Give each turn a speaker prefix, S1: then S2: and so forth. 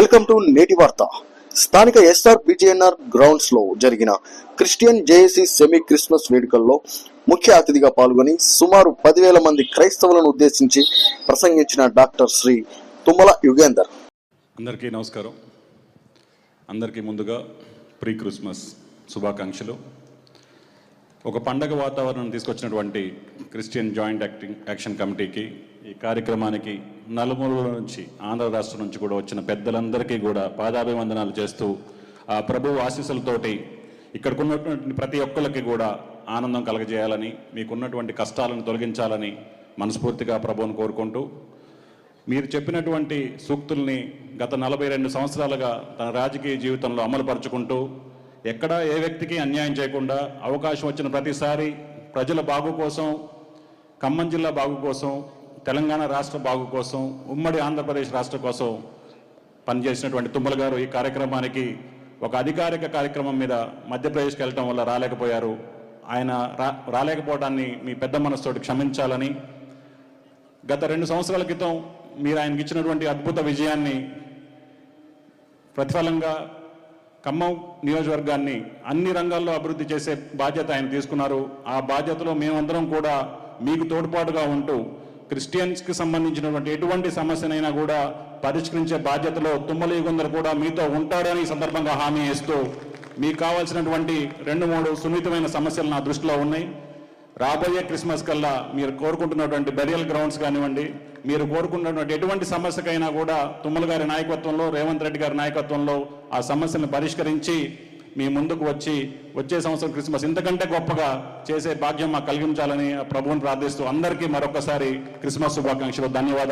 S1: Welcome to నేటి వార్త. స్థానిక ఎస్ఆర్ బిజేఎన్ఆర్ గ్రౌండ్స్లో జరిగిన క్రిస్టియన్ జేఏసీ సెమీ క్రిస్మస్ వేడుకల్లో ముఖ్య అతిథిగా పాల్గొని సుమారు పదివేల మంది క్రైస్తవులను ఉద్దేశించి ప్రసంగించిన డాక్టర్ శ్రీ తుమ్మల యుగేందర్.
S2: అందరికీ నమస్కారం. అందరికీ ముందుగా ప్రీ క్రిస్మస్ శుభాకాంక్షలు. ఒక పండగ వాతావరణం తీసుకొచ్చినటువంటి క్రిస్టియన్ జాయింట్ యాక్టింగ్ యాక్షన్ కమిటీకి ఈ కార్యక్రమానికి నలుమూల నుంచి ఆంధ్ర రాష్ట్రం నుంచి కూడా వచ్చిన పెద్దలందరికీ కూడా పాదాభివందనాలు చేస్తూ ఆ ప్రభు ఆశీస్సులతోటి ఇక్కడికి ఉన్నటువంటి ప్రతి ఒక్కరికి కూడా ఆనందం కలగజేయాలని మీకున్నటువంటి కష్టాలను తొలగించాలని మనస్ఫూర్తిగా ప్రభువును కోరుకుంటూ మీరు చెప్పినటువంటి సూక్తుల్ని గత నలభై రెండు సంవత్సరాలుగా తన రాజకీయ జీవితంలో అమలుపరుచుకుంటూ ఎక్కడా ఏ వ్యక్తికి అన్యాయం చేయకుండా అవకాశం వచ్చిన ప్రతిసారి ప్రజల బాగు కోసం ఖమ్మం జిల్లా బాగు కోసం తెలంగాణ రాష్ట్ర బాగు కోసం ఉమ్మడి ఆంధ్రప్రదేశ్ రాష్ట్ర కోసం పనిచేసినటువంటి తుమ్మల గారు ఈ కార్యక్రమానికి ఒక అధికారిక కార్యక్రమం మీద మధ్యప్రదేశ్కి వెళ్ళటం వల్ల రాలేకపోయారు. ఆయన రా రాలేకపోవడాన్ని మీ పెద్ద మనసుతోటి క్షమించాలని గత రెండు సంవత్సరాల క్రితం మీరు ఆయనకి ఇచ్చినటువంటి అద్భుత విజయాన్ని ప్రతిఫలంగా ఖమ్మం నియోజకవర్గాన్ని అన్ని రంగాల్లో అభివృద్ధి చేసే బాధ్యత ఆయన తీసుకున్నారు. ఆ బాధ్యతలో మేమందరం కూడా మీకు తోడ్పాటుగా ఉంటూ క్రిస్టియన్స్కి సంబంధించినటువంటి ఎటువంటి సమస్యనైనా కూడా పరిష్కరించే బాధ్యతలో తుమ్మల యుగందరు కూడా మీతో ఉంటాడని సందర్భంగా హామీ ఇస్తూ మీకు కావాల్సినటువంటి రెండు మూడు సున్నితమైన సమస్యలు నా దృష్టిలో ఉన్నాయి. రాబోయే క్రిస్మస్ కల్లా మీరు కోరుకుంటున్నటువంటి బెరియల్ గ్రౌండ్స్ కానివ్వండి మీరు కోరుకున్నటువంటి ఎటువంటి సమస్యకైనా కూడా తుమ్మల గారి నాయకత్వంలో రేవంత్ రెడ్డి గారి నాయకత్వంలో ఆ సమస్యను పరిష్కరించి మీ ముందుకు వచ్చి వచ్చే సంవత్సరం క్రిస్మస్ ఇంతకంటే గొప్పగా చేసే భాగ్యం మాకు కలిగించాలని ప్రభువుని ప్రార్థిస్తూ అందరికీ మరొకసారి క్రిస్మస్ శుభాకాంక్షలు. ధన్యవాదాలు.